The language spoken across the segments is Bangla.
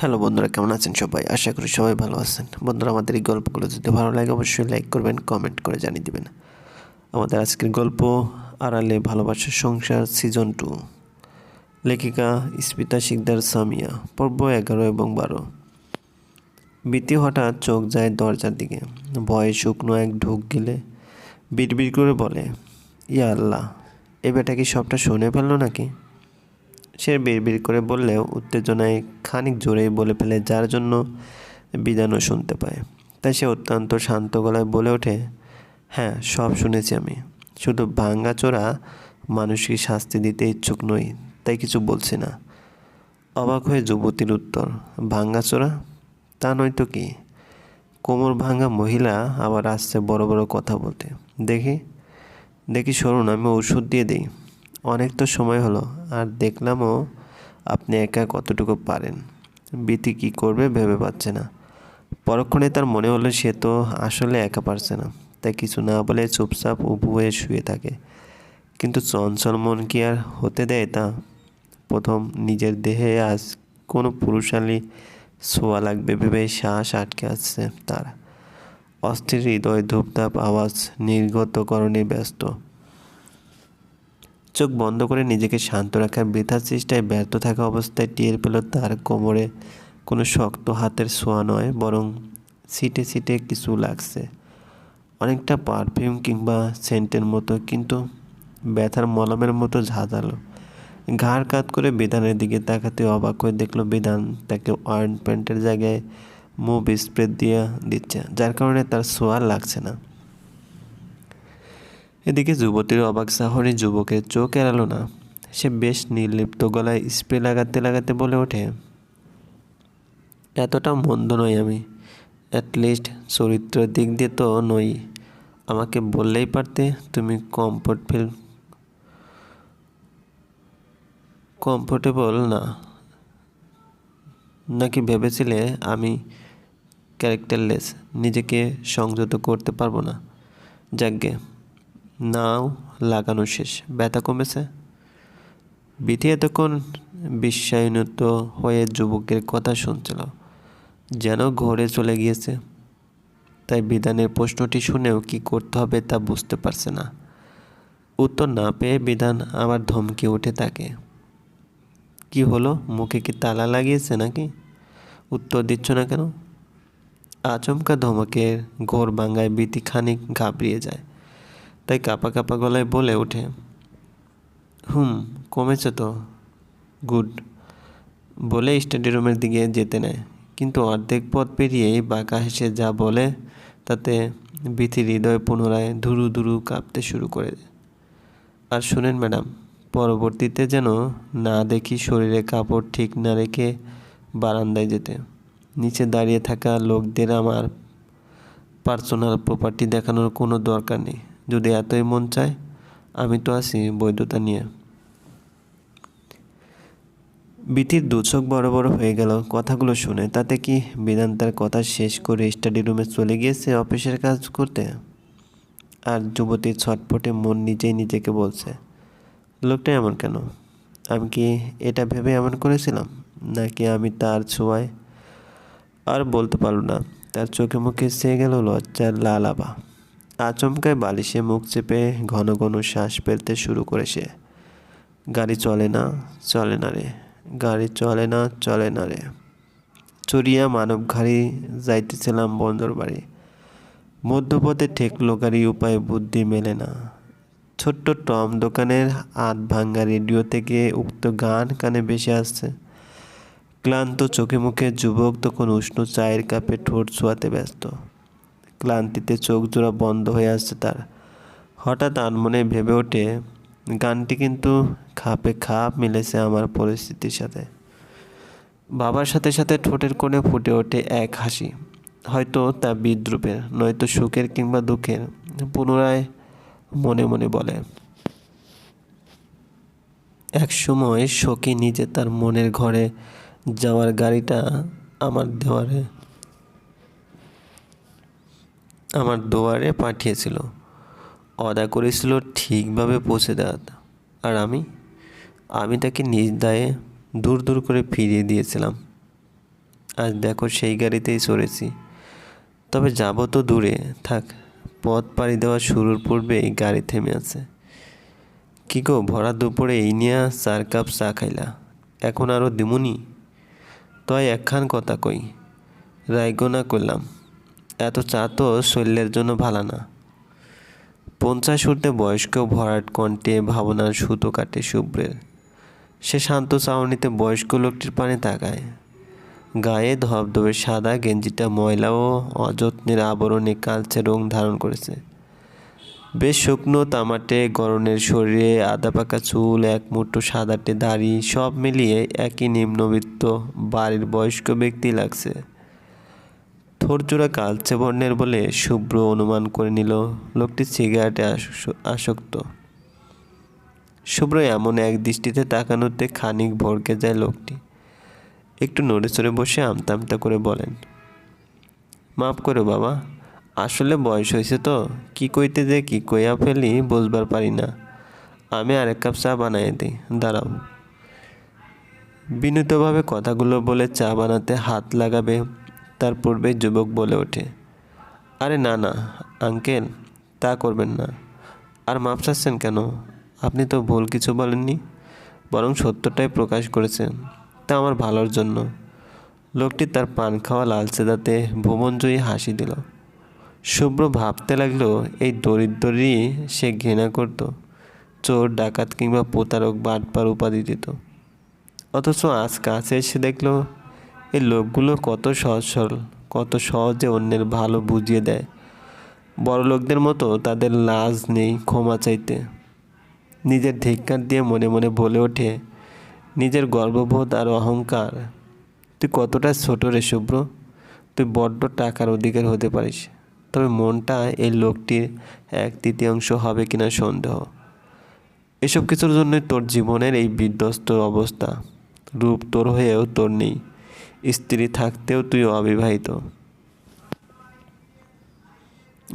হ্যালো বন্ধুরা, কেমন আছেন সবাই? আশা করি সবাই ভালো আছেন। বন্ধুরা, আমাদের এই গল্পগুলো যদি ভালো লাগে, অবশ্যই লাইক করবেন কমেন্ট করে জানিয়ে দিবেন। আমাদের আজকের গল্প, আড়ালে ভালোবাসার সংসার সিজন টু লেখিকা স্মিতা শিকদার সামিয়া, পর্ব এগারো এবং বারো। বিতি হঠাৎ চোখ যায় দরজার দিকে। ভয়ে শুকনো এক ঢুক গেলে বিড়বিড় করে বলে, ইয়া আল্লাহ, এ বেটা কি সবটা শুনে ফেলল নাকি? সে বিড়বিড় করে বললেও উত্তেজনায় খানিক জোরেই বলে ফেলে, যার জন্য বিধানও শুনতে পায়। তাই সে অত্যন্ত শান্ত গলায় বলে ওঠে হ্যাঁ সব শুনেছি আমি। শুধু ভাঙ্গাচোরা মানুষকে শাস্তি দিতে ইচ্ছুক নই, তাই কিছু বলছি না। অবাক হয়ে যুবতীর উত্তর ভাঙ্গাচোরা তা নয়তো কি? কোমর ভাঙা মহিলা আবার আসছে বড় বড় কথা বলতে। দেখি দেখি সরুন, আমি ওষুধ দিয়ে দিই। অনেক তো সময় হলো, আর দেখলামও আপনি একা কতটুকু পারেন। বিতি কি করবে ভেবে পাচ্ছে না। পরক্ষণে তার মনে হলো সে তো আসলে একা পারছে না, তাই কিছু না বলে চুপচাপ উবু হয়ে শুয়ে থাকে। কিন্তু চঞ্চল মন কি আর হতে দেয় তা? প্রথম নিজের দেহে আজ কোনো পুরুষালী ছোঁয়া লাগবে ভেবে শ্বাস আটকে আসছে তার। অস্থির হৃদয় ধূপধাপ আওয়াজ নির্গতকরণে ব্যস্ত। চোখ বন্ধ করে নিজেকে শান্ত রাখার বৃথা চেষ্টায় ব্যর্থ থাকা অবস্থায় টের পেল তার কোমরে কোনো শক্ত হাতের ছোঁয়া নয়, বরং সিটে সিটে কিছু লাগছে অনেকটা পারফিউম কিংবা সেন্টের মতো, কিন্তু ব্যথার মলমের মতো ঝাঁঝালো। ঘাড় কাত করে বিধানের দিকে তাকাতে অবাক হয়ে দেখল বিধান তাকে ওয়ার্ন প্যান্টের জায়গায় মুভ স্প্রে দিয়ে দিচ্ছে, যার কারণে তার সোয়া লাগছে না। এদিকে যুবতীর অবাক সাহরে যুবকের চোখ এড়ালো না। সে বেশ নির্লিপ্ত গলায় স্প্রে লাগাতে লাগাতে বলে ওঠে, এতটা মন্দ নই আমি। অ্যাটলিস্ট চরিত্রের দিক দিয়ে তো নই। আমাকে বললেই পারতে তুমি কমফোর্ট ফিল কমফোর্টেবল না। নাকি ভেবেছিলে আমি ক্যারেক্টারলেস নিজেকে সংযত করতে পারব না? যাকগে নাও, লাগানো শেষ। ব্যথা কমেছে? বিধি এতক্ষণ বিশ্বায়নত হয়ে যুবকের কথা শুনছিল, যেন ঘরে চলে গিয়েছে। তাই বিধানের প্রশ্নটি শুনেও কি করতে হবে তা বুঝতে পারছে না। উত্তর না পেয়ে বিধান আবার ধমকে উঠে থাকে কি হলো? মুখে কি তালা লাগিয়েছে নাকি? উত্তর দিচ্ছ না কেন? আচমকা ধমকের ঘোর বাঙ্গায় বিতি খানিক ঘাবড়িয়ে যায়। তাই কাপা কাপা গলায় বলে ওঠে, হুম, কমেছে তো, গুড। বলে স্টাডি রুমের দিকে যেতে নেয়, কিন্তু অর্ধেক পথ পেরিয়েই বাঁকা হেসে যা বলে তাতে বিথির হৃদয় পুনরায় ধুরু ধুরু কাঁপতে শুরু করে আর শুনেন ম্যাডাম, পরবর্তীতে যেন না দেখি শরীরে কাপড় ঠিক না রেখে বারান্দায় যেতে। নিচে দাঁড়িয়ে থাকা লোকদের আমার পার্সোনাল প্রপার্টি দেখানোর কোনো দরকার নেই। যদি এতই মন চায়, আমি তো আছি বৈধতা নিয়ে। বিতির দুচোখ বড় বড় হয়ে গেল। কথাগুলো শুনে তাতে কি বিধান তার কথা শেষ করে স্টাডি রুমে চলে গিয়েছে অফিসের কাজ করতে? আর যুবতীর ছটফটে মন নিজেই নিজেকে বলছে, লোকটা এমন কেন? আমি কি এটা ভেবে এমন করেছিলাম? নাকি আমি তার ছোঁয়ায় আর বলতে পারল না? তার চোখে মুখে সে গেল লজ্জার লাল আবা আচমকায় বালিশে মুখ চেপে ঘন ঘন শ্বাস ফেলতে শুরু করে সে গাড়ি চলে না চলে না রে। গাড়ি চলে না চলে না রে। চড়িয়া মানব ঘাড়ি যাইতেছিলাম বন্দর বাড়ি। মধ্যপথে ঠেকলো গাড়ি, উপায় বুদ্ধি মেলে না। ছোট্ট টম দোকানের আধ ভাঙ্গা রেডিও থেকে উক্ত গান কানে বেশি আসছে। ক্লান্ত চোখে মুখে যুবক তখন উষ্ণ চায়ের কাপে ঠোঁট ছোঁয়াতে ব্যস্ত। ক্লান্তিতে চোখ জোড়া বন্ধ হয়ে আসছে তার। হঠাৎ আনমনে ভেবে ওঠে, গানটি কিন্তু খাপে খাপ মিলেছে আমার পরিস্থিতির সাথে। বাবার সাথে সাথে ঠোঁটের কোণে ফুটে ওঠে এক হাসি। হয়তো তা বিদ্রুপের, নয়তো সুখের কিংবা দুঃখের, পুনরায় মনে মনে বলে। এক সময় সখী নিজে তার মনের ঘরে যাওয়ার গাড়িটা আমার দেওয়ারে আমার দুয়ারে পাঠিয়েছিল। অদা করেছিল ঠিকভাবে পৌঁছে দেওয়ার। আর আমি আমি তাকে নিজ দায়ে দূর দূর করে ফিরিয়ে দিয়েছিলাম। আজ দেখো সেই গাড়িতেই চড়েছি। তবে যাব তো দূরে, থাক, পথ পাড়ি দেওয়া শুরুর পূর্বেই গাড়ি থেমে আছে। কি গো, ভরা দুপুরে এই নিয়ে চার কাপ চা খাইলা? এখন আরও দিমুনি? তয় একখান কথা কই, রায়গোনা করলাম। এত চা তো শরীরের জন্য ভালো না। পঞ্চাশ উর্ধে বয়স্ক ভরাট কণ্ঠে ভাবনার সুতো কাটে শুভ্রের। সে শান্ত চাউনিতে বয়স্ক লোকটির পানে তাকায়। গায়ে ধবধবে সাদা গেঞ্জিটা ময়লা ও অযত্নের আবরণে কালচে রং ধারণ করেছে। বেশ শুকনো তামাটে গরনের শরীরে আদা পাকা চুল, এক মুঠো সাদাটে দাড়ি সব মিলিয়ে একই নিম্নবিত্ত বাড়ির বয়স্ক ব্যক্তি লাগছে। থোরজোড়া কালচে বর্ণের বলে শুভ্র অনুমান করে নিল। লোকটি সিগারেটে আস- আসক্ত। শুভ্র এমন এক দৃষ্টিতে তাকানোতে খানিক ভরকে যায় লোকটি। একটু নড়ে চড়ে বসে আমতা আমতা করে বলেন, মাফ করো বাবা, আসলে বয়স হয়েছে তো। কি কইতে যে কি কইয়া ফেলি বুঝবার পারি না। আমি আরেক কাপ চা বানাই দিই, দাঁড়াও। বিনীতভাবে কথাগুলো বলে চা বানাতে হাত লাগাবে তার পূর্বে যুবক বলে ওঠে। আরে না না, আঙ্কেল, তা করবেন না। আর মাপ চাচ্ছেন কেন? আপনি তো ভুল কিছু বলেননি। বরং সত্যটাই প্রকাশ করেছেন। তা আমার ভালোর জন্য। লোকটি তার পান খাওয়া লালচে দাঁতে ভুবনজয়ী হাসি দিল। শুভ্র ভাবতে লাগল, এই দরিদ্রই সে ঘৃণা করত। চোর, ডাকাত কিংবা প্রতারক বাটপার উপাধি দিত। অথচ আজ কাছে এসে দেখল এই লোকগুলো কত সহজ সরল, কত সহজে অন্যের ভালো বুঝিয়ে দেয়। বড় লোকদের মতো তাদের লাজ নেই ক্ষমা চাইতে। নিজের ধিক্কার দিয়ে মনে মনে বলে ওঠে, নিজের গর্ববোধ আর অহংকার, তুই কতটা ছোট রে শুভ্র, তুই বড্ড টাকার অধিকার হতে পারিস। তবে মনটা এই লোকটির এক তৃতীয়াংশ হবে কিনা সন্দেহ। এসব কিছুর জন্য তোর জীবনের এই বিধ্বস্ত অবস্থা। রূপ তোর হয়েও তোর নেই। স্ত্রী থাকতেও তুই অবিবাহিত।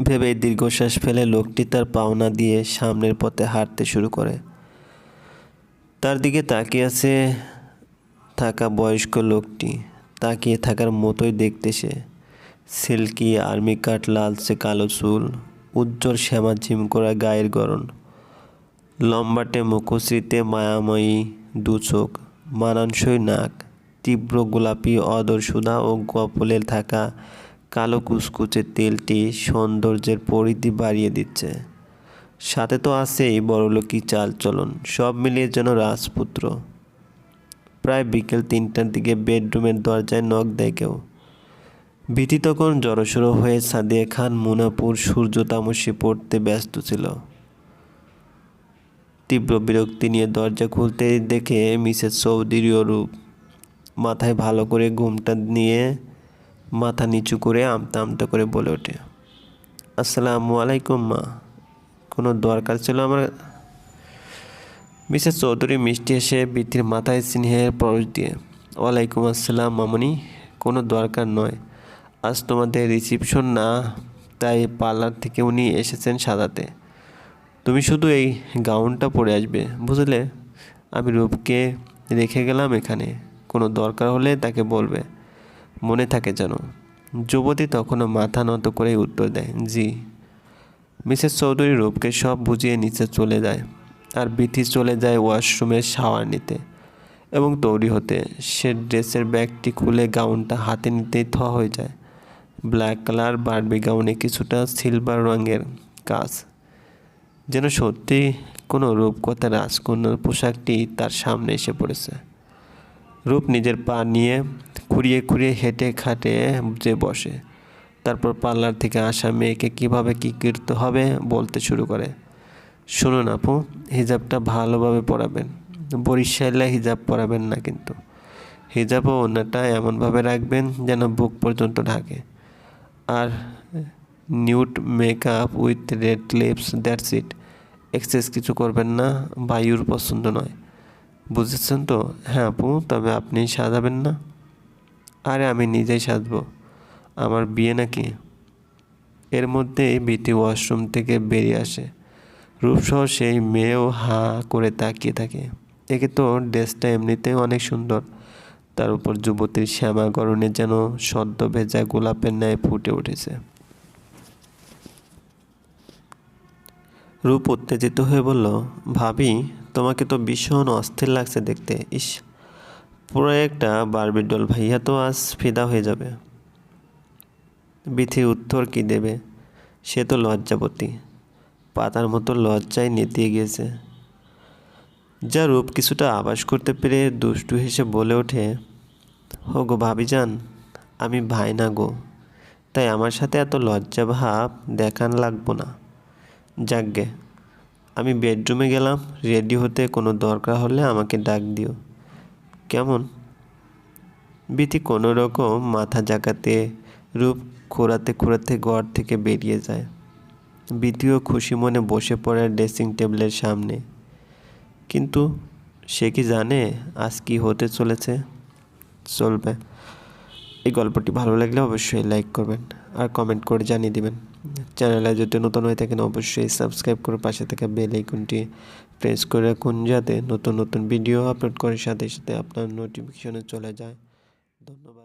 ভেবে দীর্ঘশ্বাস ফেলে লোকটি তার পাওনা দিয়ে সামনের পথে হাঁটতে শুরু করে। তার দিকে তাকিয়ে আছে থাকা বয়স্ক লোকটি। তাকিয়ে থাকার মতোই দেখতে সে। সিল্কি আর্মি কাট লালচে কালো চুল, উজ্জ্বল শ্যামা ঝিম করা গায়ের গরণ। লম্বাটে মুখশ্রীতে মায়াময়ী দু চোখ, মানানসই নাক। তীব্র গোলাপি অদর সুধা ও গপলে থাকা কালো কুচকুচে তেলটি সৌন্দর্যের পরিধি বাড়িয়ে দিচ্ছে। সাথে তো আছেই বড়লোকি চাল চলন, সব মিলিয়ে যেন রাজপুত্র। প্রায় বিকেল তিনটার দিকে বেডরুমের দরজায় নখ দেয় কেউ। ভীতি তখন জড়সড়ো হয়ে সাদিয়া খান মুনাপুর সূর্য তামসে পড়তে ব্যস্ত ছিল। তীব্র বিরক্তি নিয়ে দরজা খুলতে দেখে মিসেস চৌধুরীও রূপ মাথায় ভালো করে ঘুমটা নিয়ে মাথা নিচু করে আমতা আমতা করে বলে ওঠে। আসসালামু আলাইকুম, মা। কোনো দরকার ছিল আমার? মিসেস চৌধুরী মিষ্টি এসে বৃত্তির মাথায় স্নেহের পরশ দিয়ে, ওয়ালাইকুম আসসালাম, মামনি। কোনো দরকার নয়। আজ তোমাদের রিসিপশন না, তাই পার্লার থেকে উনি এসেছেন সাদাতে তুমি শুধু এই গাউনটা পরে আসবে, বুঝলে? আমি রূপকে রেখে গেলাম এখানে। কোনো দরকার হলে তাকে বলবে। মনে থাকে যেন। যুবতী তখনও মাথা নত করেই উত্তর দেয়, জি। মিসেস চৌধুরী রূপকে সব বুঝিয়ে নিচে চলে যায় আর বিথি চলে যায় ওয়াশরুমে শাওয়ার নিতে এবং তৈরি হতে। সে ড্রেসের ব্যাগটি খুলে গাউনটা হাতে নিতেই থ হয়ে যায়। ব্ল্যাক কালার বারবি গাউনে কিছুটা সিলভার রঙের কাজ। যেন সত্যি কোনো রূপকথা রাজকন্যার পোশাকটি তার সামনে এসে পড়েছে। রূপ নিজের পা নিয়ে খুঁড়িয়ে খুঁড়িয়ে হেঁটে খাটে যে বসে। তারপর পার্লার থেকে আসা মেয়েকে কীভাবে কী করতে হবে বলতে শুরু করে। শুনুন আপু, হিজাবটা ভালোভাবে পরাবেন। বরিশালে হিজাব পরাবেন না কিন্তু। হিজাব ও ওনাটা এমনভাবে রাখবেন যেন বুক পর্যন্ত ঢাকে। আর nude makeup with red lips, that's it. Excess কিছু করবেন না, বায়ুর পছন্দ নয়। বুঝেছেন তো? হ্যাঁ আপু, তবে আপনি সাজাবেন না। আরে আমি নিজেই সাজবো। আমার বিয়ে নাকি? এর মধ্যেই বিটি ওয়াশরুম থেকে বেরিয়ে আসে। রূপসহ সেই মেয়েও হা করে তাকিয়ে থাকে। একে তো ড্রেসটা এমনিতেই অনেক সুন্দর। তার উপর যুবতীর শ্যামা গরণে যেন সদ্য ভেজা গোলাপের ন্যায় ফুটে উঠেছে। রূপ উত্তেজিত হয়ে বলল, ভাবি তোমাকে তো ভীষণ অস্থির লাগছে দেখতে। ইস, পুরো একটা বারবির ডল ভাইয়া তো আজ ফিদা হয়ে যাবে। বিথি উত্তর কি দেবে? সে তো লজ্জাবতী। পাতার মতো লজ্জায় নেতিয়ে গিয়েছে যা রূপ কিছুটা আবাস করতে পেরে দুষ্টু হেসে বলে ওঠে হো গো ভাবি যান আমি ভাই না গো। তাই আমার সাথে এত লজ্জা ভাব দেখান লাগবো না। যাকগে আমি বেডরুমে গেলাম রেডি হতে কোনো দরকার হলে আমাকে ডাক দিও। কেমন? বিথি কোনো রকম মাথা জাগাতে রূপ খোঁড়াতে খোঁড়াতে ঘর থেকে বেরিয়ে যায়। বিথিও খুশি মনে বসে পড়ে ড্রেসিং টেবিলের সামনে। কিন্তু সে কি জানে আজ কি হতে চলেছে? চলবে। এই গল্পটি ভালো লাগলে অবশ্যই লাইক করবেন। আর কমেন্ট করে জানিয়ে দেবেন। চ্যানেলে যদি নতুন হয়ে থাকেন, অবশ্যই সাবস্ক্রাইব করে পাশে থাকা বেল আইকনটি প্রেস করে রাখুন, যাতে নতুন নতুন ভিডিও আপলোড করার সাথে সাথে আপনার নোটিফিকেশনে চলে যায়। ধন্যবাদ।